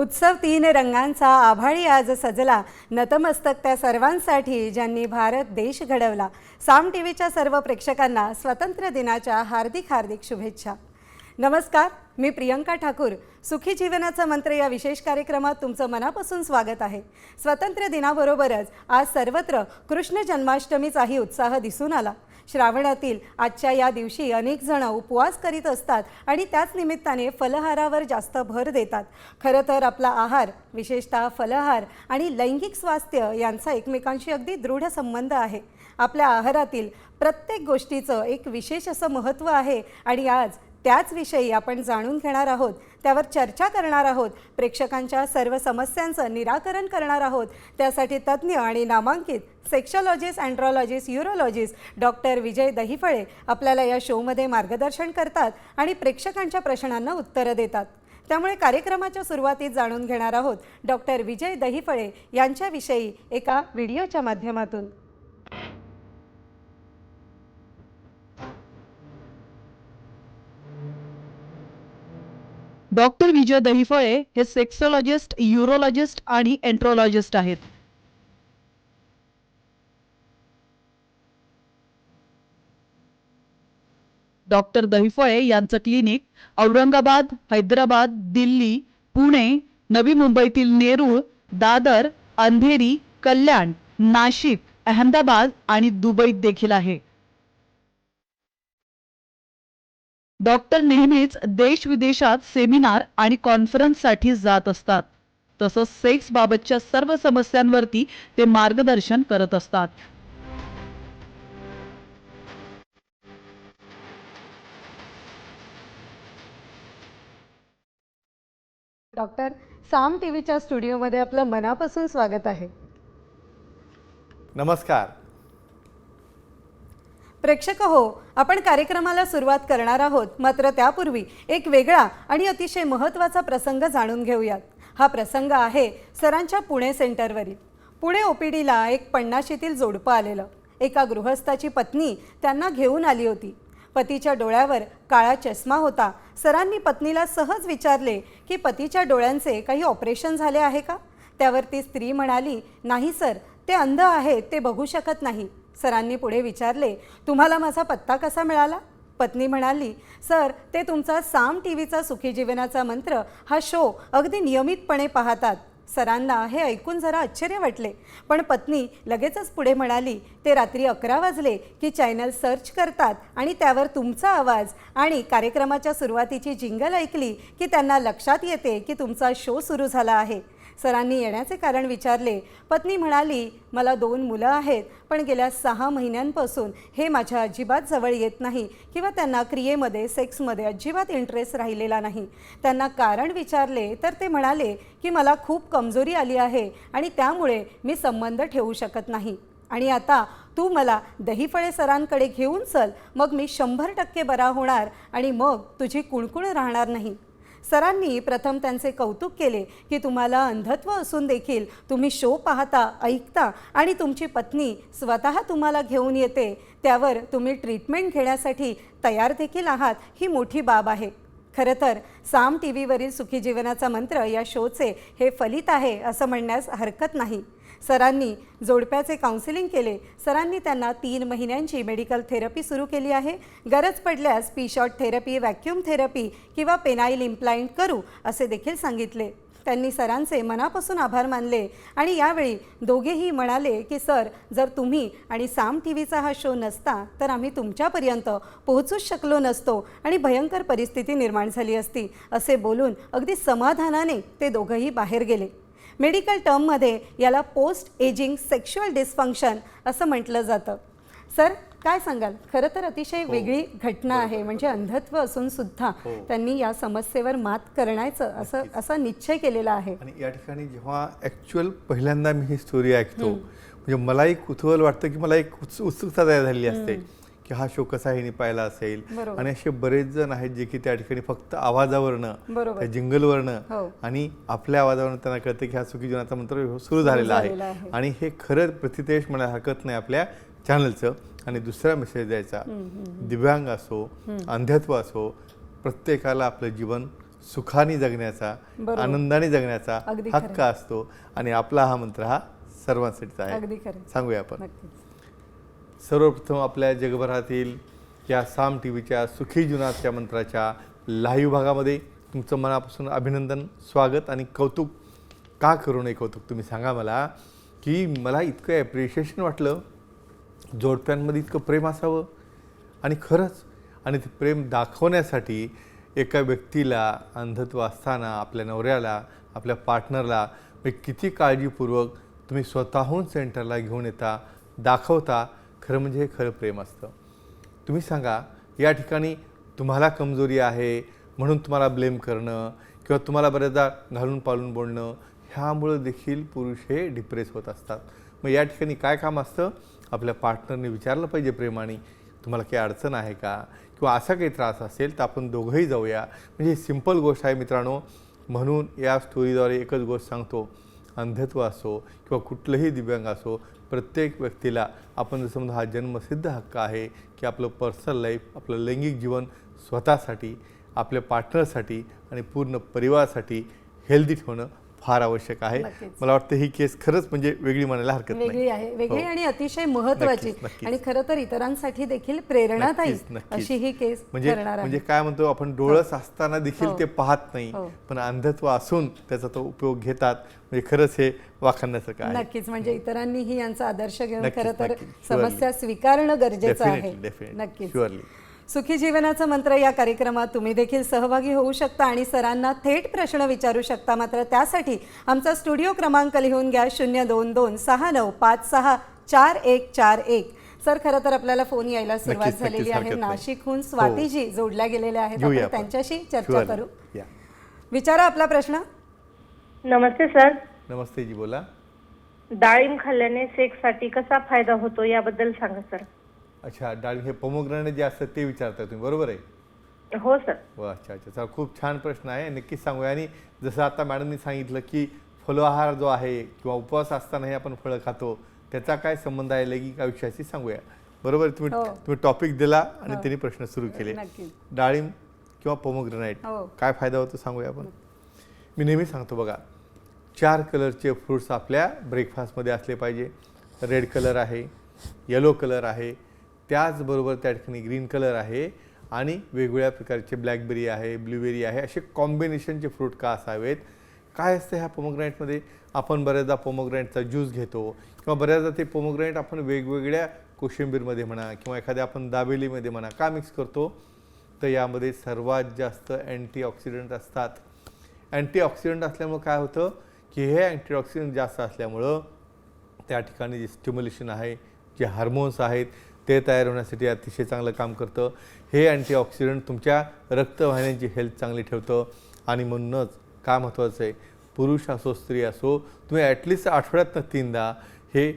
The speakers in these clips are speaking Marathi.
उत्सव तीन रंगांचा आभाळी आज सजला. नतमस्तक त्या सर्वांसाठी ज्यांनी भारत देश घडवला. साम टी व्हीच्या सर्व प्रेक्षकांना स्वातंत्र्य दिनाच्या हार्दिक हार्दिक शुभेच्छा. नमस्कार मी प्रियंका ठाकूर. सुखी जीवनाचा मंत्र या विशेष कार्यक्रमात तुमचं मनापासून स्वागत आहे. स्वातंत्र्य दिनाबरोबरच आज सर्वत्र कृष्ण जन्माष्टमीचाही उत्साह दिसून आला. श्रावणातील आजच्या या दिवशी अनेक जण उपवास करीत असतात आणि त्याच निमित्ताने फलहारावर जास्त भर देतात. खरं तर आपला आहार विशेषतः फलहार आणि लैंगिक स्वास्थ्य यांचा एकमेकांशी अगदी दृढ संबंध आहे. आपल्या आहारातील प्रत्येक गोष्टीचं एक विशेष असं महत्त्व आहे आणि आज त्याचविषयी आपण जाणून घेणार आहोत त्यावर चर्चा करणार आहोत प्रेक्षकांच्या सर्व समस्यांचं निराकरण करणार आहोत. त्यासाठी तज्ज्ञ आणि नामांकित सेक्शॉलॉजिस्ट अँड्रॉलॉजिस्ट युरोलॉजिस्ट डॉक्टर विजय दहिफळे आपल्याला या शोमध्ये मार्गदर्शन करतात आणि प्रेक्षकांच्या प्रश्नांना उत्तरं देतात. त्यामुळे कार्यक्रमाच्या सुरुवातीत जाणून घेणार आहोत डॉक्टर विजय दहिफळे यांच्याविषयी एका व्हिडिओच्या माध्यमातून. डॉक्टर विजय दहिफळे हे सेक्सोलॉजिस्ट युरोलॉजिस्ट आणि एंट्रोलॉजिस्ट आहेत. डॉक्टर दहिफळे यांचं क्लिनिक औरंगाबाद हैदराबाद दिल्ली पुणे नवी मुंबईतील नेरूळ दादर अंधेरी कल्याण नाशिक अहमदाबाद आणि दुबईत देखील आहे. डॉक्टर नेहमीच देश विदेशात सेमिनार आणि कॉन्फरन्ससाठी जात असतात. तसंच सेक्स बाबतच्या सर्व समस्यांवरती ते मार्गदर्शन करत असतात. डॉक्टर साम टी व्हीच्या स्टुडिओमध्ये आपलं मनापासून स्वागत आहे. नमस्कार. प्रेक्षक हो आपण कार्यक्रमाला सुरुवात करणार आहोत. मात्र त्यापूर्वी एक वेगळा आणि अतिशय महत्त्वाचा प्रसंग जाणून घेऊयात. हा प्रसंग आहे सरांच्या पुणे सेंटरवरील. पुणे ओ पी डीला एक पन्नाशीतील जोडपं आलेलं. एका गृहस्थाची पत्नी त्यांना घेऊन आली होती. पतीच्या डोळ्यावर काळा चष्मा होता. सरांनी पत्नीला सहज विचारले की पतीच्या डोळ्यांचे काही ऑपरेशन झाले आहे का? त्यावर ती स्त्री म्हणाली नाही सर. ते अंध आहेत ते बघू शकत नाही. सरांनी पुढे विचारले तुम्हाला माझा पत्ता कसा मिळाला? पत्नी म्हणाली सर ते तुमचा साम टी व्हीचा सुखी जीवनाचा मंत्र हा शो अगदी नियमितपणे पाहतात. सरांना हे ऐकून जरा आश्चर्य वाटले पण पत्नी लगेचच पुढे म्हणाली ते रात्री अकरा वाजले की चॅनल सर्च करतात आणि त्यावर तुमचा आवाज आणि कार्यक्रमाच्या सुरुवातीची जिंगल ऐकली की त्यांना लक्षात येते की तुमचा शो सुरू झाला आहे. सरांनी येण्याचे कारण विचारले. पत्नी म्हणाली मला दोन मुलं आहेत पण गेल्या सहा महिन्यांपासून हे माझ्या अजिबात जवळ येत नाही किंवा त्यांना क्रियेमध्ये सेक्समध्ये अजिबात इंटरेस्ट राहिलेला नाही. त्यांना कारण विचारले तर ते म्हणाले की मला खूप कमजोरी आली आहे आणि त्यामुळे मी संबंध ठेवू शकत नाही. आणि आता तू मला दहीफळे सरांकडे घेऊन चल मग मी शंभर टक्के बरा होणार आणि मग तुझी कुणकुण राहणार नाही. सरांनी प्रथम त्यांचे कौतुक केले की तुम्हाला अंधत्व असून देखील तुम्ही शो पाहता ऐकता आणि तुमची पत्नी स्वतः तुम्हाला घेऊन येते. त्यावर तुम्ही ट्रीटमेंट घेण्यासाठी तयार देखील आहात ही मोठी बाब आहे. खरं तर साम टी व्हीवरील सुखी जीवनाचा मंत्र या शोचे हे फलित आहे असं म्हणण्यास हरकत नाही. सरांनी जोडप्याचे काउन्सिलिंग केले. सरांनी त्यांना तीन महिन्यांची मेडिकल थेरपी सुरू केली आहे. गरज पडल्यास P shot therapy vacuum therapy किंवा पेनाईल इम्प्लाइंट करू असे देखील सांगितले. त्यांनी सरांचे मनापासून आभार मानले आणि यावेळी दोघेही म्हणाले की सर जर तुम्ही आणि साम टी व्हीचा हा शो नसता तर आम्ही तुमच्यापर्यंत पोहोचूच शकलो नसतो आणि भयंकर परिस्थिती निर्माण झाली असती असे बोलून अगदी समाधानाने ते दोघंही बाहेर गेले. मेडिकल टर्ममध्ये याला पोस्ट एजिंग सेक्शुअल डिस्फंक्शन असं म्हटलं जातं. सर काय सांगाल? खरं तर अतिशय वेगळी घटना आहे. म्हणजे अंधत्व असून सुद्धा हो. त्यांनी या समस्येवर मात करण्याचं असं असा निश्चय केलेला आहे. आणि या ठिकाणी जेव्हा ॲक्च्युअल पहिल्यांदा मी ही स्टोरी ऐकतो म्हणजे मला एक कुतूहल वाटतं की मला एक उत्सु- उत्सुकता तयार झालेली असते. की हा शो कसा हिने पाहिला असेल. आणि असे बरेच जण आहेत जे की त्या ठिकाणी फक्त आवाजावरनं. त्या जिंगलवरनं हो. आणि आपल्या आवाजावरनं त्यांना कळतं की हा सुखी जीवनाचा मंत्र सुरू झालेला आहे. आणि हे खरं प्रतिदेश म्हणायला हरकत नाही आपल्या चॅनलचं आणि दुसरा मेसेज द्यायचा दिव्यांग असो अंधत्व असो प्रत्येकाला आपलं जीवन सुखाने जगण्याचा. आनंदाने जगण्याचा हक्क. असतो आणि आपला हा मंत्र हा सर्वांसाठीचा आहे सांगूया आपण सर्वप्रथम आपल्या जगभरातील या साम टी व्हीच्या सुखी जीवनाच्या मंत्राच्या लाईव्ह भागामध्ये तुमचं मनापासून अभिनंदन स्वागत आणि कौतुक का करू नये कौतुक? तुम्ही सांगा मला की मला इतकं ॲप्रिशिएशन वाटलं. जोडप्यांमध्ये इतकं प्रेम असावं. आणि खरंच आणि ते प्रेम दाखवण्यासाठी एका व्यक्तीला अंधत्व असताना आपल्या नवऱ्याला आपल्या पार्टनरला म्हणजे किती काळजीपूर्वक तुम्ही स्वतःहून सेंटरला घेऊन येता दाखवता खरं म्हणजे हे खरं प्रेम असतं. तुम्ही सांगा या ठिकाणी तुम्हाला कमजोरी आहे म्हणून तुम्हाला ब्लेम करणं किंवा तुम्हाला बऱ्याचदा घालून पालून बोलणं ह्यामुळं देखील पुरुष हे डिप्रेस होत असतात. मग या ठिकाणी काय काम असतं? आपल्या पार्टनरने विचारलं पाहिजे प्रेमाने तुम्हाला काही अडचण आहे का? किंवा असा काही त्रास असेल तर आपण दोघंही जाऊया. म्हणजे सिंपल गोष्ट आहे मित्रांनो. म्हणून या स्टोरीद्वारे एकच गोष्ट सांगतो. अंधत्व असो किंवा कुठलंही दिव्यांग असो प्रत्येक व्यक्तीला आपण जसं म्हणतो हा जन्मसिद्ध हक्क आहे की आपलं पर्सनल लाईफ आपलं लैंगिक जीवन स्वतःसाठी आपल्या पार्टनरसाठी आणि पूर्ण परिवारासाठी हेल्दी ठेवणं फार आवश्यक आहे. मला वाटतं ही केस खरंच म्हणजे वेगळी म्हणायला हरकत नाही वेगळी आहे वेगळी हो. आणि अतिशय महत्वाची. आणि खरं तर इतरांसाठी देखील प्रेरणादायी. अशी ही केस म्हणजे म्हणजे काय म्हणतो आपण डोळस असताना देखील हो. ते पाहत नाही हो. पण अंधत्व असून त्याचा तो उपयोग घेतात म्हणजे खरंच हे वाखाणण्यासारखं आहे नक्कीच म्हणजे इतरांनीही यांचा आदर्श घेऊन खरं तर. समस्या स्वीकारणं गरजेचं आहे. नक्कीच. सुखी जीवनाचा मंत्र या कार्यक्रमात तुम्ही देखील सहभागी होऊ शकता आणि सरांना थेट प्रश्न विचारू शकता. मात्र त्यासाठी आमचा स्टुडिओ क्रमांक लिहून घ्या शून्य दोन दोन सहा नऊ पाच सहा चार एक चार एक. सर खरं तर आपल्याला फोन यायला सुरुवात झालेली आहे. नाशिकहून स्वातीजी जोडल्या गेलेल्या आहेत. आपण. त्यांच्याशी चर्चा. करू. या. विचारा आपला प्रश्न. नमस्ते सर. नमस्ते जी बोला. डाळिंब खाल्ल्याने सेक्ससाठी कसा फायदा होतो याबद्दल सांगा सर. अच्छा डाळिंब हे पोमोग्रॅनेट जे असतं ते विचारता तुम्ही बरोबर आहे? हो सर. व अच्छा अच्छा. चला खूप छान प्रश्न आहे. नक्कीच सांगूया. आणि जसं आता मॅडमनी सांगितलं की फलोआहार जो आहे किंवा उपवास असतानाही आपण फळं खातो त्याचा काय संबंध आहे? लैंगिक आयुष्याशी सांगूया. बरोबर? तुम्ही हो. तुम्ही टॉपिक दिला आणि त्यांनी प्रश्न सुरू केले. नक्कीच. डाळिंब किंवा पोमोग्रॅनाइट हो. काय फायदा होतो सांगूया आपण? मी नेहमी सांगतो बघा चार कलरचे फ्रुट्स आपल्या ब्रेकफास्टमध्ये असले पाहिजे. रेड कलर आहे येलो कलर आहे त्याचबरोबर त्या ठिकाणी ग्रीन कलर आहे आणि वेगवेगळ्या प्रकारचे ब्लॅकबेरी आहे ब्लूबेरी आहे असे कॉम्बिनेशनचे फ्रूट का असावेत? काय असतं ह्या पोमोग्रॅनेटमध्ये? आपण बऱ्याचदा पोमोग्रॅनेटचा ज्यूस घेतो किंवा बऱ्याचदा ते पोमोग्रॅनेट आपण वेगवेगळ्या कोशिंबीरमध्ये म्हणा किंवा एखाद्या आपण दाबेलीमध्ये म्हणा का मिक्स करतो? तर यामध्ये सर्वात जास्त अँटीऑक्सिडंट असतात. अँटीऑक्सिडंट असल्यामुळं काय होतं की हे अँटीऑक्सिडंट जास्त असल्यामुळं त्या ठिकाणी जे स्टिम्युलेशन आहे जे हार्मोन्स आहेत ते तयार होण्यासाठी अतिशय चांगलं काम करतं. हे अँटीऑक्सिडंट तुमच्या रक्तवाहिन्यांची हेल्थ चांगली ठेवतं आणि म्हणूनच काय महत्त्वाचं आहे पुरुष असो स्त्री असो तुम्ही ॲटलिस्ट आठवड्यातनं तीनदा हे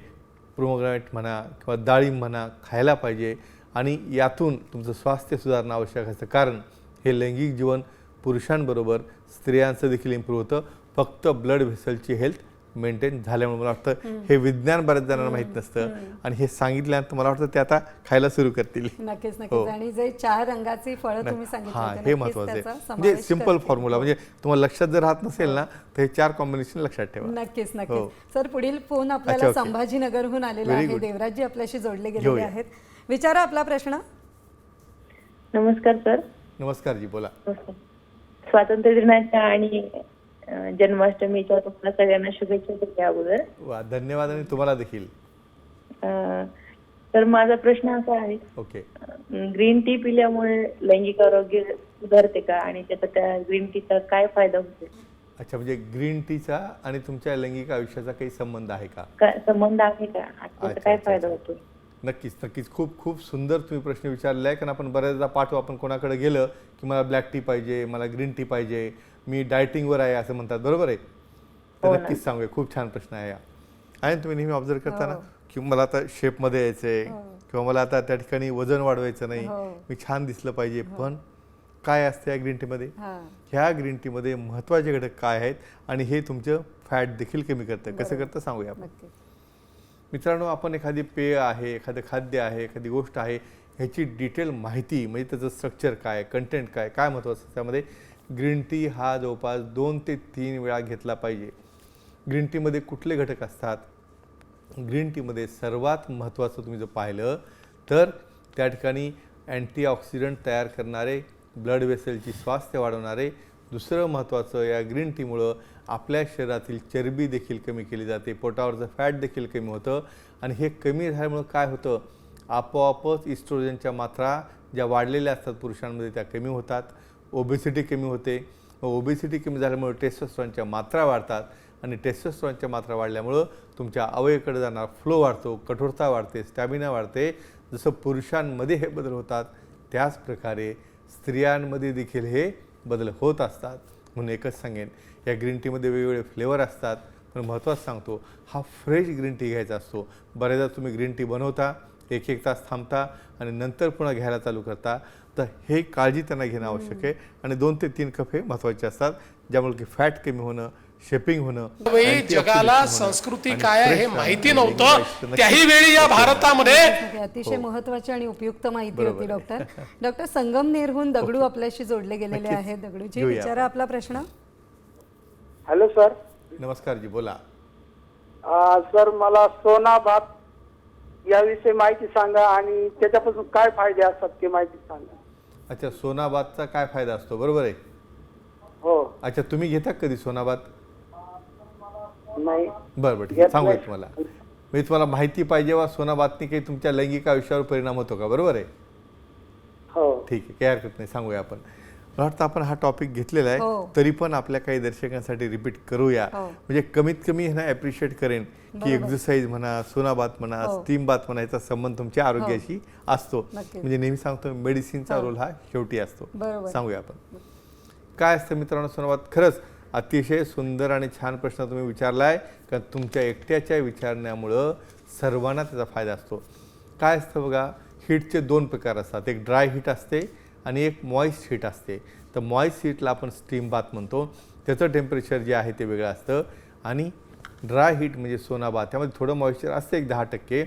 प्रोमोग्रॅनेट म्हणा किंवा डाळिंब म्हणा खायला पाहिजे आणि यातून तुमचं स्वास्थ्य सुधारणं आवश्यक असतं. कारण हे लैंगिक जीवन पुरुषांबरोबर स्त्रियांचं देखील इम्प्रूव्ह होतं. फक्त ब्लड व्हेसलची हेल्थ मेंटेन झाल्यामुळे मला वाटतं हे विज्ञान बऱ्याच जणांना माहीत नसतं. आणि हे सांगितल्यानंतर मला वाटतं ते आता खायला सुरू करतील. नक्कीच हो. नक्कीच. आणि जे चार रंगाची फळं तुम्ही सांगितली हा हे महत्वाचं आहे. म्हणजे करतील. फॉर्म्युला म्हणजे तुम्हाला लक्षात जर राहत नसेल ना तर हे चार कॉम्बिनेशन लक्षात ठेवा. नक्कीच हो. नक्कीच. सर पुढील फोन आपल्याला. संभाजीनगरहून आलेला आहे. देवराजजी आपल्याशी जोडले गेलेले. आहेत. विचारा आपला प्रश्न. नमस्कार सर. नमस्कार जी बोला. स्वातंत्र्य दिनाच्या आणि जन्माष्टमीच्या तुम्हाला सगळ्यांना शुभेच्छा देते अगोदर. वा धन्यवाद आणि तुम्हाला देखील. अं, तर माझा प्रश्न असा आहे ओके. ग्रीन टी पिल्यामुळे लैंगिक आरोग्य सुधारते का? आणि त्याचा त्या ग्रीन टीचा काय फायदा होतो? अच्छा म्हणजे ग्रीन टीचा आणि तुमच्या लैंगिक आयुष्याचा काही संबंध आहे का? काय संबंध आहे का? आणि त्याचा अच्छा, काय अच्छा, फायदा. होतो? नक्कीच नक्कीच. खूप खूप सुंदर तुम्ही प्रश्न विचारला आहे कारण आपण बऱ्याचदा पाठवू आपण कोणाकडे गेलं की मला ब्लॅक टी पाहिजे मला ग्रीन टी पाहिजे मी डायटिंगवर आहे असं म्हणतात. बरोबर आहे? तर हो. नक्कीच सांगूया. खूप छान प्रश्न आहे हा. आहे ना तुम्ही नेहमी ऑब्झर्व करताना? हो. की मला आता शेपमध्ये यायचंय किंवा मला आता त्या ठिकाणी वजन वाढवायचं नाही. हो. मी छान दिसलं पाहिजे. पण काय असतं या ग्रीन टीमध्ये हा. ह्या ग्रीन टीमध्ये महत्त्वाचे घटक काय आहेत? आणि हे तुमचं फॅट देखील कमी करतं. कसं करतं सांगूया आपण? मित्रांनो आपण एखादी पेय आहे एखादं खाद्य आहे एखादी गोष्ट आहे ह्याची डिटेल माहिती म्हणजे त्याचं स्ट्रक्चर काय कंटेंट काय काय महत्त्वाचं त्यामध्ये? ग्रीन टी हा जवळपास दोन ते तीन वेळा घेतला पाहिजे. ग्रीन टीमध्ये कुठले घटक असतात? ग्रीन टीमध्ये सर्वात महत्त्वाचं तुम्ही जर पाहिलं तर त्या ठिकाणी अँटीऑक्सिडंट तयार करणारे ब्लड वेसलची स्वास्थ्य वाढवणारे दुसरं महत्त्वाचं या ग्रीन टीमुळं आपल्या शरीरातील चरबी देखील कमी केली जाते पोटावरचं फॅट देखील कमी होतं आणि हे कमी झाल्यामुळं काय होतं? आपोआपच इस्ट्रोजनच्या मात्रा ज्या वाढलेल्या असतात पुरुषांमध्ये त्या कमी होतात. ओबेसिटी कमी होते. ओबेसिटी कमी झाल्यामुळे टेस्टोस्ट्रॉनच्या मात्रा वाढतात. आणि टेस्टोस्ट्रॉनच्या मात्रा वाढल्यामुळं तुमच्या अवयकडे जाणार फ्लो वाढतो कठोरता वाढते स्टॅमिना वाढते. जसं पुरुषांमध्ये हे बदल होतात त्याचप्रकारे स्त्रियांमध्ये देखील हे बदल होत असतात. म्हणून एकच सांगेन या ग्रीन टीमध्ये वेगवेगळे फ्लेवर असतात. पण महत्त्वाचं सांगतो हा फ्रेश ग्रीन टी घ्यायचा असतो. बऱ्याचदा तुम्ही ग्रीन टी बनवता एक एक तास थांबता आणि नंतर पुन्हा घ्यायला चालू करता. तर हे काळजी त्यांना घेणं आवश्यक आहे. आणि दोन ते तीन कप हे महत्त्वाचे असतात ज्यामुळे की फॅट कमी होणं शेपिंग होणं जगाला संस्कृती काय आहे हे माहिती नव्हतं. त्याही वेळी या भारतामध्ये अतिशय महत्वाची आणि उपयुक्त माहिती होती. डॉक्टर. डॉक्टर संगमनेरहून दगडू आपल्याशी जोडले गेलेले. आहेत. दगडूजी. विचारा आपला प्रश्न. Hello sir. नमस्कार जी बोला. अ, सर मला सोना भात याविषयी माहिती सांगा आणि त्याच्यापासून काय फायदे असतात ते माहिती सांगा. अच्छा सोनाबादचा काय फायदा असतो? बरोबर आहे? हो. अच्छा तुम्ही घेता कधी सोनाबाद? नाही. बरं बरं ठीक आहे. घेत सांगूया नाही. तुम्हाला. मी तुम्हाला माहिती पाहिजे वा सोनाबादनी काही तुमच्या लैंगिक आयुष्यावर परिणाम होतो का? बरोबर आहे? हो. ठीक आहे काही हरकत नाही. सांगूया आपण. मला वाटतं आपण हा टॉपिक घेतलेला आहे. हो. तरी पण आपल्या काही दर्शकांसाठी रिपीट करूया. हो. म्हणजे कमीत कमी ह्यांना ॲप्रिशिएट करेन की एक्झरसाईज म्हणा सोनाबात म्हणा हो. स्टीम बात म्हणा याचा संबंध तुमच्या आरोग्याशी असतो. म्हणजे नेहमी सांगतो मेडिसिनचा रोल हा. शेवटी असतो. सांगूया आपण. काय असतं मित्रांनो सोनाबात खरंच अतिशय सुंदर आणि छान प्रश्न तुम्ही विचारला आहे कारण तुमच्या एकट्याच्या विचारण्यामुळं सर्वांना त्याचा फायदा असतो. काय असतं बघा हीटचे दोन प्रकार असतात. एक ड्राय हीट असते आणि एक मॉइस्ट हीट असते. तर मॉइस्ट हीटला आपण स्टीम बाथ म्हणतो. त्याचं टेम्परेचर जे आहे ते वेगळं असतं. आणि ड्राय हीट म्हणजे सोना बाथ त्यामध्ये थोडं मॉइश्चर असतं एक दहा टक्के.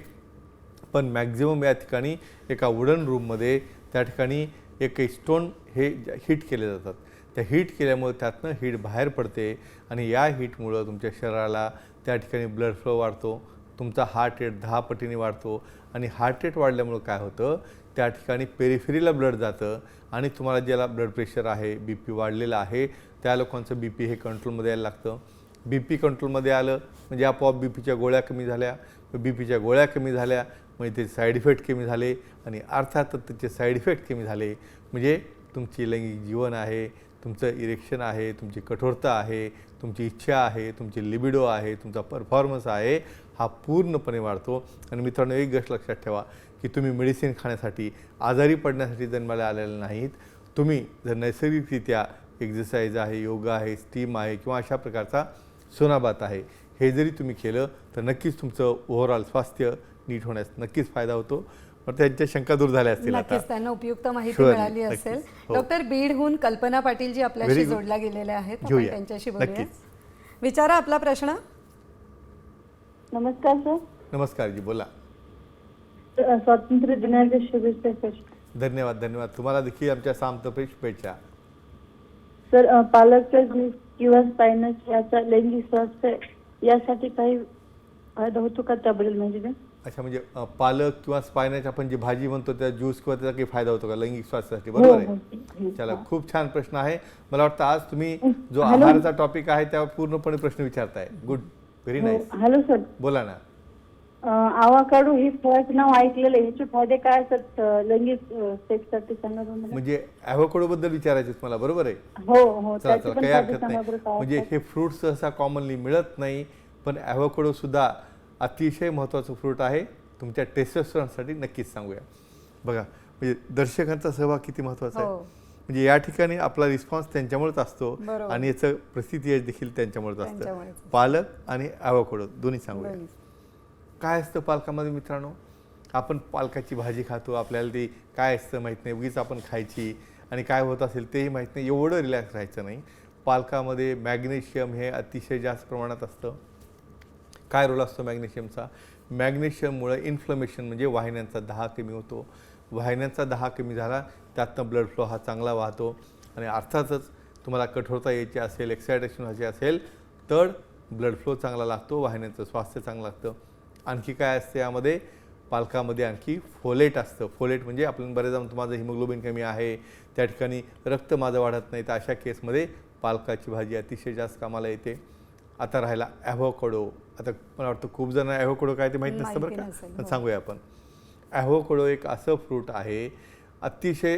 पण मॅक्झिमम या ठिकाणी एका वुडन रूममध्ये त्या ठिकाणी एक स्टोन हे हीट केले जातात. त्या हीट केल्यामुळे त्यातनं हीट बाहेर पडते. आणि या हीटमुळं तुमच्या शरीराला त्या ठिकाणी ब्लड फ्लो वाढतो. तुमचा हार्ट रेट दहा पटीने वाढतो आणि हार्ट रेट वाढल्यामुळं काय होतं? त्या ठिकाणी पेरिफेरीला ब्लड जातं आणि तुम्हाला ज्याला ब्लड प्रेशर आहे बी पी वाढलेलं आहे त्या लोकांचं बी पी हे कंट्रोलमध्ये यायला लागतं. बी पी कंट्रोलमध्ये आलं म्हणजे आपोआप बी पीच्या गोळ्या कमी झाल्या. बी पीच्या गोळ्या कमी झाल्या म्हणजे ते साईड इफेक्ट कमी झाले आणि अर्थातच त्याचे साईड इफेक्ट कमी झाले. म्हणजे तुमची लैंगिक जीवन आहे तुमचं इरेक्शन आहे तुमची कठोरता आहे तुमची इच्छा आहे तुमची लिबिडो आहे तुमचा परफॉर्मन्स आहे. हा पूर्णपणे वाढतो आणि मित्रांनो एक गोष्ट लक्षात ठेवा की तुम्ही मेडिसिन खाण्यासाठी आजारी पडण्यासाठी जन्माला आलेले नाहीत तुम्ही जर नैसर्गिकरित्या एक्झरसाईज आहे योगा आहे स्टीम आहे किंवा अशा प्रकारचा सोनाबात आहे हे जरी तुम्ही केलं तर नक्कीच तुमचं ओव्हरऑल स्वास्थ्य नीट होण्यास नक्कीच फायदा होतो त्यांच्या शंका दूर झाल्या असतील नक्कीच त्यांना उपयुक्त माहिती Surely, मिळाली. असेल हो. डॉक्टर बीडहून कल्पना पाटील जी आपल्याशी. जोडल्या गेलेल्या आहेत. त्यांच्याशी बोलूया. विचारा आपला प्रश्न नमस्कार सर. नमस्कार जी बोला. स्वातंत्र्य दिनाच्या शुभेच्छा सर. धन्यवाद धन्यवाद. तुम्हाला देखील आमच्या सामतपेश शुभेच्छा. सर पालकचा किंवा स्पायनस याचा लैंगिक स्वास्थ्य यासाठी काही फायदा होतो का त्याबद्दल माहिती द्या? अच्छा म्हणजे अ, पालक किंवा स्पायनाची आपण जी भाजी म्हणतो त्या ज्यूस किंवा त्याचा काही फायदा होतो का लैंगिक स्वास्थ्यासाठी? हो बरोबर हो आहे चला खूप छान प्रश्न आहे. मला वाटतं आज तुम्ही जो. आहाराचा टॉपिक आहे त्यावर पूर्णपणे प्रश्न विचारताय. गुड व्हेरी हो नाईस हॅलो सर. बोला ना. अ, आवाकाडो ही फळाचं नाव ऐकलेलं आहे. ह्याचे फायदे काय असतात लैंगिक सेक्ससाठी सांगा बरं मला. म्हणजे ॲव्होकडो बद्दल विचारायचे मला बरोबर आहे? हो हो चला त्याचे चला पण काही फायदे हरकत सांगा नाही बरं काय म्हणजे असतात? हे फ्रूट सहसा कॉमनली मिळत नाही पण ॲव्होकडो सुद्धा अतिशय महत्त्वाचं फ्रूट आहे. तुमच्या टेस्टोस्टेरॉनसाठी नक्कीच सांगूया. बघा म्हणजे दर्शकांचा सहभाग किती महत्त्वाचा आहे. हो. म्हणजे या ठिकाणी आपला रिस्पॉन्स त्यांच्यामुळेच असतो. आणि याचं प्रसिद्धी यश देखील त्यांच्यामुळेच असतं. पालक आणि ॲव्होकडो दोन्ही सांगूया. दोन्ही. काय असतं पालकामध्ये मित्रांनो? आपण पालकाची भाजी खातो आपल्याला ती काय असतं माहीत नाही. उगीच आपण खायची आणि काय होत असेल तेही माहीत नाही. एवढं रिलॅक्स राहायचं नाही. पालकामध्ये मॅग्नेशियम हे अतिशय जास्त प्रमाणात असतं. काय रोल असतो मॅग्नेशियमचा? मॅग्नेशियममुळे इन्फ्लमेशन म्हणजे वाहिन्यांचा दहा कमी होतो. वाहिन्यांचा दहा कमी झाला त्यातनं ब्लड फ्लो हा चांगला वाहतो. आणि अर्थातच तुम्हाला कठोरता यायची असेल एक्सायटेशन व्हायची असेल तर ब्लड फ्लो चांगला लागतो वाहिन्यांचं स्वास्थ्य चांगलं लागतं. आणखी काय असते यामध्ये? पालकामध्ये आणखी फोलेट असतं. फोलेट म्हणजे आपण बरेचदा म्हणतो माझं हिमोग्लोबिन कमी आहे त्या ठिकाणी रक्त माझं वाढत नाही तर अशा केसमध्ये पालकाची भाजी अतिशय जास्त कामाला येते. आता राहिला ॲव्होकडो आता मला वाटतं खूप जण ॲव्होकडो काय ते माहीत नसतं बरं का. हो. सांगूया आपण. ॲव्होकडो एक असं फ्रूट आहे अतिशय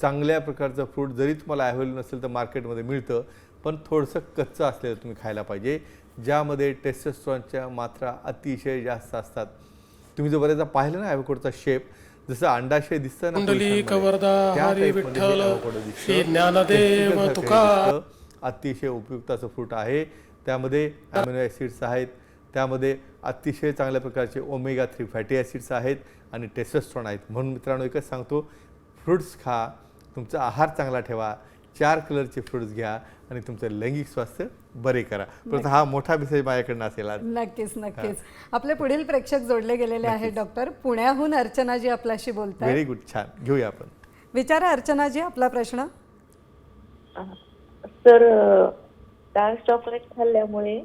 चांगल्या प्रकारचं फ्रूट जरी तुम्हाला अवेलेबल नसेल तर मार्केटमध्ये मिळतं पण थोडंसं कच्चं असलेलं तुम्ही खायला पाहिजे ज्यामध्ये टेस्टोस्ट्रॉनच्या मात्रा अतिशय जास्त असतात. तुम्ही जर बरेचदा पाहिलं ना ॲव्होकडोचा शेप जसं अंडाशय दिसतं ना. अतिशय उपयुक्त असं फ्रूट आहे. त्यामध्ये ॲसिड्स आहेत. त्यामध्ये अतिशय चांगल्या प्रकारचे ओमेगा थ्री फॅटी ॲसिड्स आहेत. आणि टेस्टोस्ट्रॉन आहेत. म्हणून मित्रांनो एकच सांगतो फ्रूट्स खा तुमचा आहार चांगला ठेवा चार कलरचे फ्रूट्स घ्या आणि तुमचं लैंगिक स्वास्थ्य बरे करा. परंतु हा मोठा मेसेज माझ्याकडनं असेल आज. नक्कीच नक्कीच. आपले पुढील प्रेक्षक जोडले गेलेले आहेत डॉक्टर पुण्याहून अर्चनाजी आपल्याशी बोलतात व्हेरी गुड छान. घेऊया आपण. विचारा अर्चनाजी आपला प्रश्न. सर डार्क चॉकलेट खाल्ल्यामुळे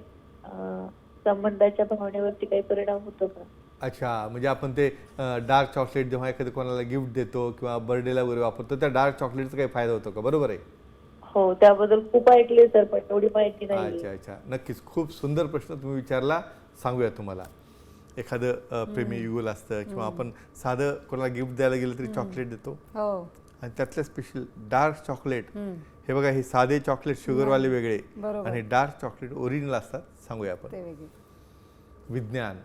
संबंधाच्या भावनेवरती काही परिणाम होतो का? अच्छा म्हणजे आपण ते डार्क चॉकलेट जेव्हा एखादं कोणाला गिफ्ट देतो किंवा बर्थडेला वगैरे वापरतो त्या डार्क चॉकलेटचा काही फायदा होतो का? बरोबर आहे? हो त्याबद्दल खूप ऐकले सर पण एवढी माहिती नाही अच्छा अच्छा. नक्कीच. खूप सुंदर प्रश्न तुम्ही विचारला. सांगूया तुम्हाला. एखादं प्रेमी युगल असतं किंवा आपण साधं कोणाला गिफ्ट द्यायला गेलं तरी चॉकलेट देतो. हो. आणि त्यातलं स्पेशल डार्क चॉकलेट हे बघा हे साधे चॉकलेट शुगरवाले वेगळे. आणि डार्क चॉकलेट ओरिजिनल असतात. सांगूया आपण. ते वेगळे. विज्ञान.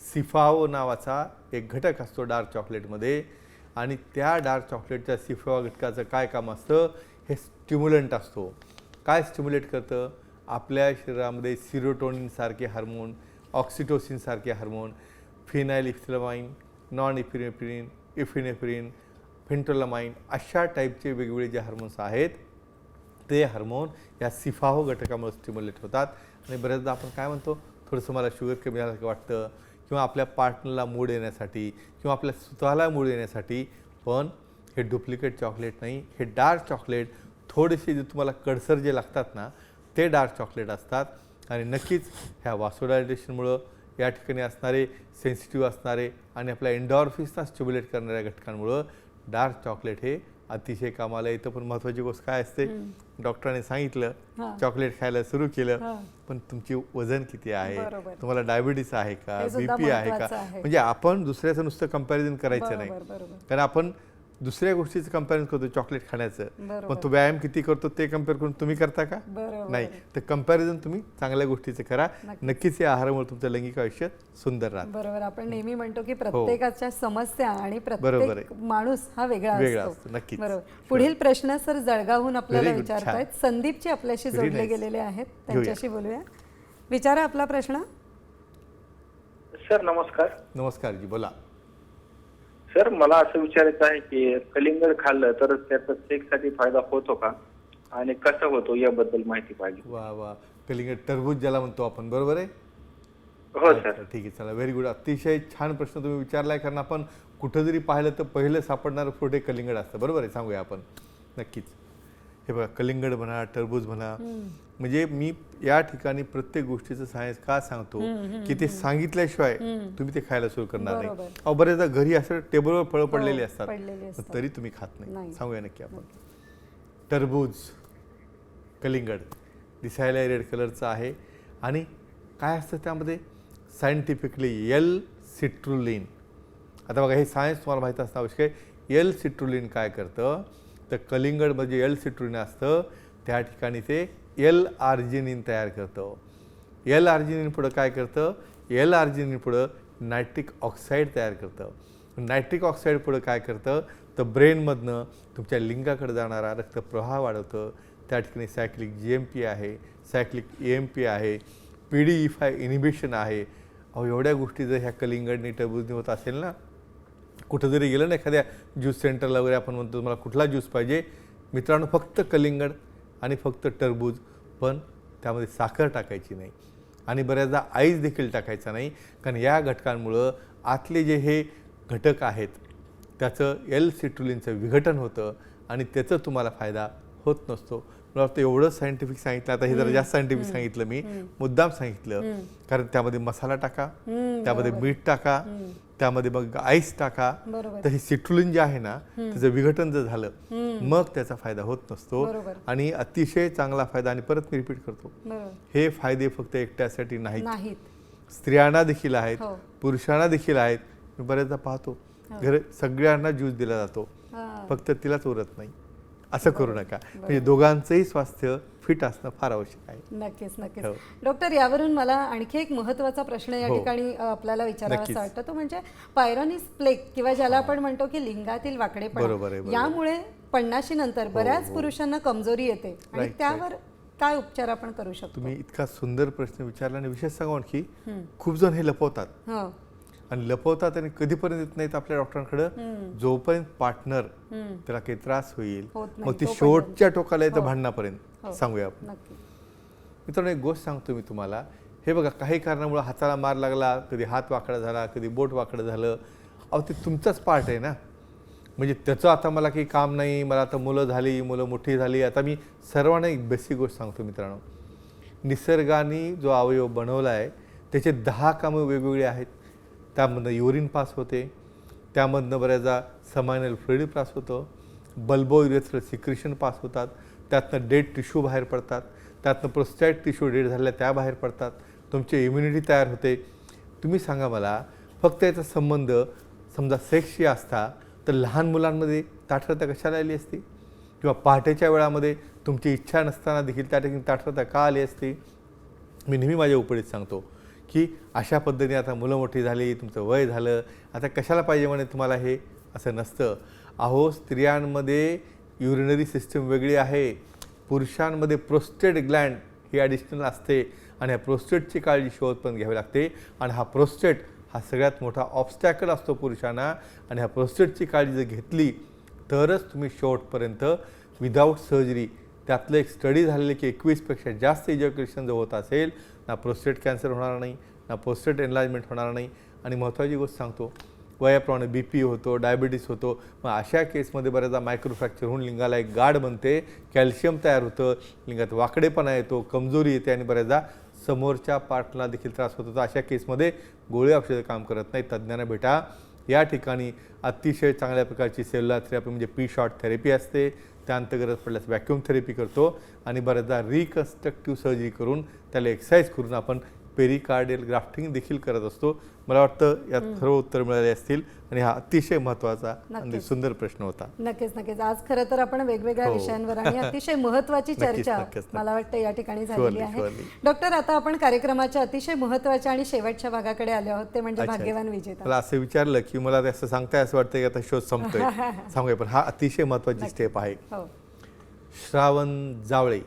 सिफाओ नावाचा एक घटक असतो डार्क चॉकलेटमध्ये. आणि त्या डार्क चॉकलेटच्या सिफावा घटकाचं काय काम असतं? हे स्टिम्युलंट असतो. काय स्टिम्युलेट करतं? आपल्या शरीरामध्ये सिरोटोनिनसारखे hormone ऑक्सिटोसिनसारखे hormone phenylethylamine norepinephrine epinephrine phentolamine अशा टाईपचे वेगवेगळे जे हार्मोन्स आहेत ते हार्मोन या सिफाहो घटकामुळे स्टिम्युलेट होतात. आणि बऱ्याचदा आपण काय म्हणतो? थोडंसं मला शुगर कमी झाल्यासारखं वाटतं. किंवा आपल्या पार्टनरला मूड येण्यासाठी किंवा आपल्या स्वतःला मूड येण्यासाठी पण हे डुप्लिकेट चॉकलेट नाही हे डार्क चॉकलेट. थोडेसे जे तुम्हाला कडसर जे लागतात ना ते डार्क चॉकलेट असतात. आणि नक्कीच ह्या वासोडायजेशनमुळं या ठिकाणी असणारे सेन्सिटिव्ह असणारे आणि आपल्या एन्डॉर्फिन्सना स्टिम्युलेट करणाऱ्या घटकांमुळं डार्क चॉकलेट हे अतिशय कामाला येतं. पण महत्त्वाची गोष्ट काय असते? डॉक्टरांनी सांगितलं. चॉकलेट खायला सुरू केलं. पण तुमची वजन किती आहे. तुम्हाला डायबिटीस आहे का बीपी आहे का. म्हणजे आपण दुसऱ्याचं नुसतं कंपॅरिझन करायचं नाही कारण आपण दुसऱ्या गोष्टीचं कंपॅरिझन करतो चॉकलेट खाण्याचं. पण तो व्यायाम किती करतो ते कंपेअर करून तुम्ही करता का? बरोबर. नाही. तर कंपॅरिझन तुम्ही चांगल्या गोष्टीचं करा. नक्की. नक्कीच या आहारामुळे तुमचं लैंगिक आयुष्य सुंदर राहतं. बरोबर. आपण नेहमी म्हणतो की प्रत्येकाच्या समस्या आणि बरोबर प्रत्येक माणूस हा वेगळा वेगळा असतो. नक्कीच. बरोबर. पुढील प्रश्न सर जळगावहून आपल्याला विचारतायत. संदीपची आपल्याशी जोडले. गेलेले आहेत. त्यांच्याशी बोलूया. विचारा आपला प्रश्न. सर नमस्कार. नमस्कार जी बोला. सर मला असं विचारायचं आहे की कलिंगड खाल्लं तर त्याचा सेक्ससाठी फायदा होतो का? आणि कसा होतो याबद्दल माहिती पाहिजे. वा वा. कलिंगड टरबूज ज्याला म्हणतो आपण बरोबर आहे? हो सर. ठीक आहे चला. व्हेरी गुड अतिशय छान प्रश्न तुम्ही विचारलाय कारण आपण कुठं जरी पाहिलं तर पहिलं सापडणारं फ्रूट हे कलिंगड असतं. बरोबर आहे? सांगूया आपण. नक्कीच. हे बघा कलिंगड म्हणा टरबूज म्हणा म्हणजे मी या ठिकाणी प्रत्येक गोष्टीचं सायन्स का सांगतो? की ते सांगितल्याशिवाय तुम्ही ते खायला सुरू करणार नाही. अहो बरेचदा घरी असं टेबलवर फळं पडलेली असतात. पडलेली असतात. तरी तुम्ही खात नाही. सांगूया नक्की आपण. टरबूज कलिंगड. दिसायला रेड कलरचं आहे. आणि काय असतं त्यामध्ये? सायंटिफिकली एल सिट्रुलिन आता बघा हे सायन्स तुम्हाला माहीत असणं आवश्यक आहे. एल सिट्रुलिन काय करतं? तर कलिंगडमध्ये एल सिट्रुलिन असतं. त्या ठिकाणी ते एल आर्जिनिन तयार करतं. एल आर्जिनिन पुढं काय करतं? एल आर्जिनिन पुढं नायट्रिक ऑक्साईड तयार करतं. नायट्रिक ऑक्साईड पुढं काय करतं? तर ब्रेनमधनं तुमच्या लिंगाकडे जाणारा रक्तप्रवाह वाढवतं. त्या ठिकाणी सायक्लिक जी एम पी आहे सायक्लिक ए एम पी आहे P D E five inhibition आहे. अहो एवढ्या गोष्टी जर ह्या कलिंगडनी टरबूजनी होत असेल ना कुठं जरी गेलं ना एखाद्या ज्यूस सेंटरला वगैरे आपण म्हणतो तुम्हाला कुठला ज्यूस पाहिजे? मित्रांनो फक्त कलिंगड. आणि फक्त टरबूज पण त्यामध्ये साखर टाकायची नाही. आणि बऱ्याचदा आईस देखील टाकायचा नाही कारण या घटकांमुळं आतले जे हे घटक आहेत त्याचं एल सिट्रुलिनचं विघटन होतं आणि त्याचं तुम्हाला फायदा होत नसतो. मला वाटतं एवढं सायंटिफिक सांगितलं. आता हे जरा जास्त सायंटिफिक सांगितलं मी. मुद्दाम सांगितलं. कारण त्यामध्ये मसाला टाका त्यामध्ये मीठ टाका त्यामध्ये मग आईस टाका. तर हे सिट्रुलिन जे आहे ना त्याचं विघटन जर झालं मग त्याचा फायदा होत नसतो. आणि अतिशय चांगला फायदा आणि परत मी रिपीट करतो. हे फायदे फक्त एकट्यासाठी नाहीत. स्त्रियांना देखील आहेत हो. पुरुषांना देखील आहेत. मी बऱ्याचदा पाहतो. घर सगळ्यांना ज्यूस दिला जातो. हा. फक्त तिलाच उरत नाही. असं करू नका. म्हणजे दोघांचंही स्वास्थ्य फिट असणं फार आवश्यक आहे. नक्कीच नक्कीच. हो. डॉक्टर यावरून मला आणखी एक महत्त्वाचा प्रश्न या हो. ठिकाणी आपल्याला विचारावा नक्कीच. वाटतं. तो म्हणजे पायरोनिस प्लेक किंवा ज्याला आपण म्हणतो की लिंगातील वाकडेपणा बरोबर. यामुळे पन्नाशी नंतर बऱ्याच पुरुषांना कमजोरी येते. आणि त्यावर काय उपचार आपण करू शकतो? तुम्ही इतका सुंदर प्रश्न विचारला आणि विशेष सांगू आणखी खूप जण हे लपवतात. हो. आणि लपवतात आणि कधीपर्यंत येत नाहीत आपल्या डॉक्टरांकडे? जोपर्यंत पार्टनर त्याला काही त्रास होईल मग ती. शेवटच्या टोकाला येतं हो. भांडणापर्यंत हो. सांगूया आपण. मित्रांनो एक गोष्ट सांगतो मी तुम्हाला. हे बघा काही कारणामुळे हाताला मार लागला कधी हात वाकडा झाला कधी बोट वाकडं झालं. अहो ते तुमचाच पार्ट आहे ना. म्हणजे त्याचं आता मला काही काम नाही मला आता मुलं झाली मुलं मोठी झाली. आता मी सर्वांना एक बेसिक गोष्ट सांगतो मित्रांनो. निसर्गाने जो अवयव बनवला आहे त्याचे दहा कामं वेगवेगळी आहेत. त्यामधनं युरिन पास होते. त्यामधनं बऱ्याचदा समायनल फ्लुईड पास होतं. बल्बो युरेथ्रल सिक्रिशन पास होतात. त्यातनं डेड टिश्यू बाहेर पडतात. त्यातनं प्रोस्टॅट टिश्यू डेड झालेल्या त्या बाहेर पडतात. तुमची इम्युनिटी तयार होते. तुम्ही सांगा मला फक्त याचा संबंध समजा सेक्सशी असता तर लहान मुलांमध्ये ताठरता कशाला आली असती? किंवा पहाटेच्या वेळामध्ये तुमची इच्छा नसताना देखील त्या ठिकाणी ताठरता का आली असती? मी नेहमी माझ्या उपडीत सांगतो. की अशा पद्धतीने आता मुलं मोठी झाली तुमचं वय झालं आता कशाला पाहिजे म्हणे तुम्हाला हे? असं नसतं. अहो स्त्रियांमध्ये युरिनरी सिस्टीम वेगळी आहे. पुरुषांमध्ये प्रोस्टेट ग्लँड ही ॲडिशनल असते आणि ह्या प्रोस्टेटची काळजी शोध पण घ्यावी लागते. आणि हा प्रोस्टेट हा सगळ्यात मोठा ऑब्स्टॅकल असतो पुरुषांना. आणि ह्या प्रोस्टेटची काळजी जर घेतली तरच तुम्ही शेवटपर्यंत विदाऊट सर्जरी त्यातलं एक स्टडी झालेलं की एकवीसपेक्षा जास्त इज्युकेशन जर होत असेल ना प्रोस्टेट कॅन्सर होणार नाही ना प्रोस्टेट एनलाजमेंट होणार नाही. आणि महत्त्वाची गोष्ट सांगतो वयाप्रमाणे बी पी होतो डायबिटीस होतो. मग अशा केसमध्ये बऱ्याचदा मायक्रोफ्रॅक्चर होऊन लिंगाला एक गाठ बनते कॅल्शियम तयार होतं लिंगात वाकडेपणा येतो कमजोरी येते आणि बऱ्याचदा समोरच्या पार्टला देखील त्रास होतो तर अशा केसमध्ये गोळी औषधं काम करत नाही तज्ज्ञांना भेटा. या ठिकाणी अतिशय चांगल्या प्रकारची सेल्युलर थेरपी म्हणजे पी शॉर्ट थेरपी असते. त्यानंतर गरज पडल्यास वॅक्युम थेरपी करतो आणि बऱ्याचदा रिकन्स्ट्रक्टिव्ह सर्जरी करून त्याला एक्सरसाइज करून आपण पेरिकार्डियल ग्राफ्टिंग देखील करत असतो. मला वाटतं यात सर्व उत्तर मिळाले असतील आणि हा अतिशय महत्त्वाचा आणि. सुंदर प्रश्न होता. नक्कीच नक्कीच. आज खरं तर आपण वेगवेगळ्या हो. विषयांवर आणि अतिशय महत्वाची चर्चा. मला वाटतं या ठिकाणी झालेली आहे. डॉक्टर आता आपण कार्यक्रमाच्या अतिशय महत्त्वाच्या आणि शेवटच्या भागाकडे आले आहोत. ते म्हणजे भाग्यवान. विजेता. मला असं विचारलं की मला असं सांगताय असं वाटतं की आता शोध संपतोय. सांगूया पण हा अतिशय महत्त्वाची स्टेप आहे. हो. श्रावण जावळे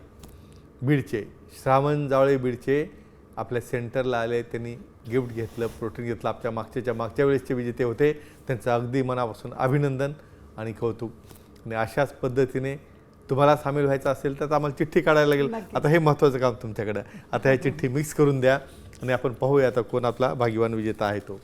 बीडचे. श्रावण जावळे बीडचे आपल्या सेंटरला आले त्यांनी गिफ्ट घेतलं प्रोटीन घेतलं आपल्या मागच्याच्या मागच्या वेळेसचे विजेते होते. त्यांचं अगदी मनापासून अभिनंदन आणि कौतुक. आणि अशाच पद्धतीने तुम्हाला सामील व्हायचं असेल तर आम्हाला चिठ्ठी काढायला लागेल. आता हे महत्त्वाचं काम तुमच्याकडं. आता ह्या चिठ्ठी मिक्स करून द्या आणि आपण पाहूया आता कोण आपला भाग्यवान विजेता आहे तो.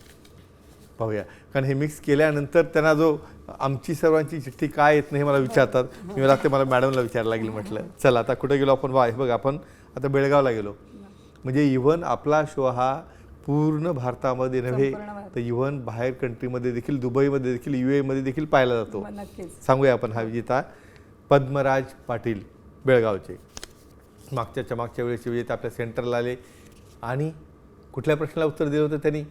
पाहूया. कारण हे मिक्स केल्यानंतर त्यांना जो आमची सर्वांची चिठ्ठी काय येत नाही हे मला विचारतात. मी मला ते मला मॅडमला विचारायला लागेल म्हटलं चला आता कुठे गेलो आपण? वा हे बघ आपण आता बेळगावला गेलो. म्हणजे इव्हन आपला शो हा पूर्ण भारतामध्ये नव्हे. तर इव्हन बाहेर कंट्रीमध्ये देखील दुबईमध्ये देखील यू एमध्ये देखील पाहिला जातो. सांगूया आपण हा विजेता पद्मराज पाटील बेळगावचे. मागच्या मागच्या वेळेचे विजेते आपल्या सेंटरला आले. आणि कुठल्या प्रश्नाला उत्तर दिलं होतं त्यांनी?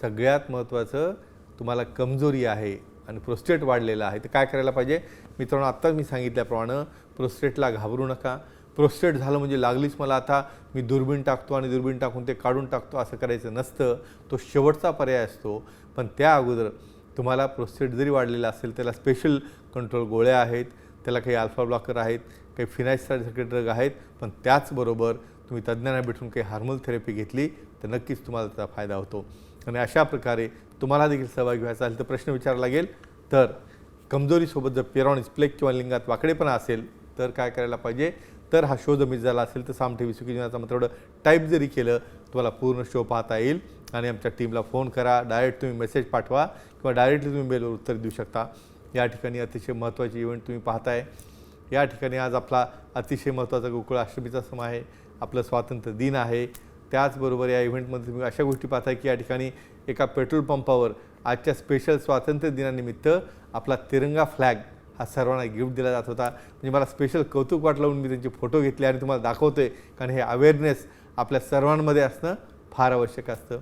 सगळ्यात महत्त्वाचं तुम्हाला कमजोरी आहे आणि प्रोस्टेट वाढलेला आहे. तर काय करायला पाहिजे? मित्रांनो आत्ताच मी सांगितल्याप्रमाणे प्रोस्टेटला घाबरू नका. प्रोस्टेट झालं म्हणजे लागलीच मला आता. मी दुर्बीण टाकतो आणि दुर्बीण टाकून ते काढून टाकतो असं करायचं नसतं. तो शेवटचा पर्याय असतो. पण त्या अगोदर तुम्हाला प्रोस्टेट जरी वाढलेला असेल त्याला स्पेशल कंट्रोल गोळ्या आहेत त्याला काही अल्फा ब्लॉकर आहेत काही फिनाईलसारखे ड्रग आहेत पण त्याचबरोबर तुम्ही तज्ज्ञांना भेटून काही हार्मोन थेरपी घेतली तर नक्कीच तुम्हाला त्याचा फायदा होतो. आणि अशा प्रकारे तुम्हाला देखील सहभागी व्हायचा असेल तर प्रश्न विचारला लागेल. तर कमजोरीसोबत जर पेरॉनिस प्लेक किंवा लिंगात वाकडेपणा असेल तर काय करायला पाहिजे? तर हा शो जमीत झाला असेल तर साम टी सुखी जीवनाचा मात्र तेवढं टाईप जरी केलं तुम्हाला पूर्ण शो पाहता येईल. आणि आमच्या टीमला फोन करा डायरेक्ट तुम्ही मेसेज पाठवा किंवा डायरेक्टली तुम्ही मेलवर उत्तर देऊ शकता. या ठिकाणी अतिशय महत्त्वाची इव्हेंट तुम्ही पाहताय. या ठिकाणी आज आपला अतिशय महत्त्वाचा गोकुळ अष्टमीचा सम आहे. आपलं स्वातंत्र्य दिन आहे. त्याचबरोबर या इव्हेंटमध्ये तुम्ही अशा गोष्टी पाहताय की या ठिकाणी एका पेट्रोल पंपावर आजच्या स्पेशल स्वातंत्र्य दिनानिमित्त आपला तिरंगा फ्लॅग हा सर्वांना गिफ्ट दिला जात होता. म्हणजे मला स्पेशल कौतुक वाटलं म्हणून मी त्यांचे फोटो घेतले आणि तुम्हाला दाखवतो आहे कारण हे अवेअरनेस आपल्या सर्वांमध्ये असणं फार आवश्यक असतं.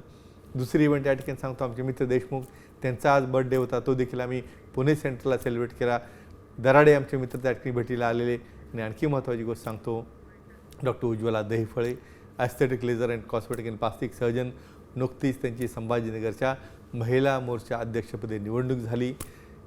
दुसरी इव्हेंट या ठिकाणी सांगतो आमचे मित्र देशमुख. त्यांचा आज बर्थडे होता. तो देखील आम्ही पुणे सेंटरला सेलिब्रेट केला. दराडे आमचे मित्र त्या ठिकाणी भेटीला आलेले. आणि आणखी महत्त्वाची गोष्ट सांगतो. Doctor Ujjwala Dahiphale aesthetic laser and cosmetic and plastic surgeon नुकतीच त्यांची संभाजीनगरच्या महिला मोर्चा अध्यक्षपदी निवडणूक झाली.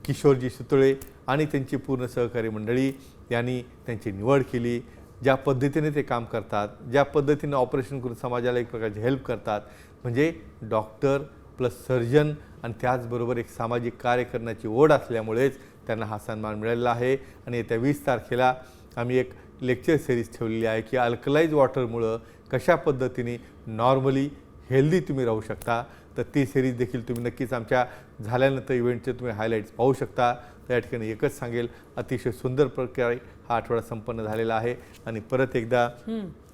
किशोरजी सुतळे आणि त्यांची पूर्ण सहकारी मंडळी यांनी त्यांची निवड केली. ज्या पद्धतीने ते काम करतात ज्या पद्धतीने ऑपरेशन करून समाजाला एक प्रकारची हेल्प करतात म्हणजे डॉक्टर प्लस सर्जन आणि त्याचबरोबर एक सामाजिक कार्य करण्याची ओढ असल्यामुळेच त्यांना हा सन्मान मिळालेला आहे. आणि येत्या वीस तारखेला आम्ही एक लेक्चर सिरीज ठेवलेली आहे की अल्कलाइज वॉटरमुळं कशा पद्धतीने नॉर्मली हेल्दी तुम्ही राहू शकता. तर ती सिरीज देखील तुम्ही नक्कीच आमच्या झाल्यानंतर इव्हेंटचे तुम्ही हायलाईट्स पाहू शकता. तर या ठिकाणी एकच सांगेल अतिशय सुंदर प्रकारे हा आठवडा संपन्न झालेला आहे. आणि परत एकदा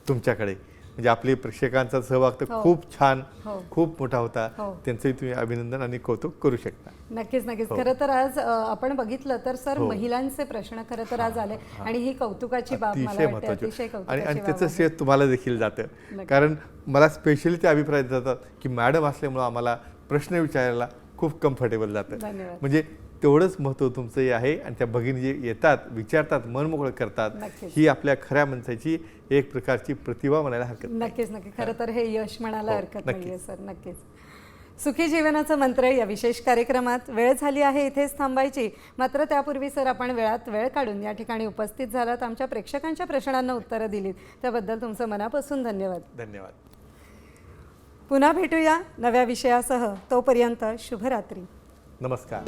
तुमच्याकडे. म्हणजे आपले प्रेक्षकांचा सहभाग तर हो. खूप छान हो. खूप मोठा होता हो. त्यांचंही तुम्ही अभिनंदन आणि कौतुक करू शकता नक्कीच नक्कीच. खरं तर आज आपण बघितलं तर सर. महिलांचे प्रश्न खरं तर आज आले आणि ही कौतुकाची बाब अतिशय महत्त्वाचे आणि त्याचं. श्रेय तुम्हाला देखील जातं. कारण मला स्पेशली ते अभिप्राय जातात की मॅडम असल्यामुळं आम्हाला प्रश्न विचारायला खूप कम्फर्टेबल जातं. म्हणजे तेवढंच महत्त्व तुमचंही आहे आणि त्या भगिनी जे येतात विचारतात मन मोकळं करतात. ही आपल्या खऱ्या माणसाची एक प्रकारची प्रतिभा म्हणायला हरकत नाही. नक्कीच नक्की खरं तर हे यश म्हणायला हो, हरकत. नाहीये सर. नक्कीच. सुखी जीवनाचं मंत्र या विशेष कार्यक्रमात वेळ झाली आहे इथेच थांबायची. मात्र त्यापूर्वी सर आपण वेळात वेळ काढून या ठिकाणी उपस्थित झालात. आमच्या प्रेक्षकांच्या प्रश्नांना उत्तरं दिलीत. त्याबद्दल तुमचं मनापासून धन्यवाद. धन्यवाद. पुन्हा भेटूया नव्या विषयासह. तोपर्यंत शुभरात्री. नमस्कार.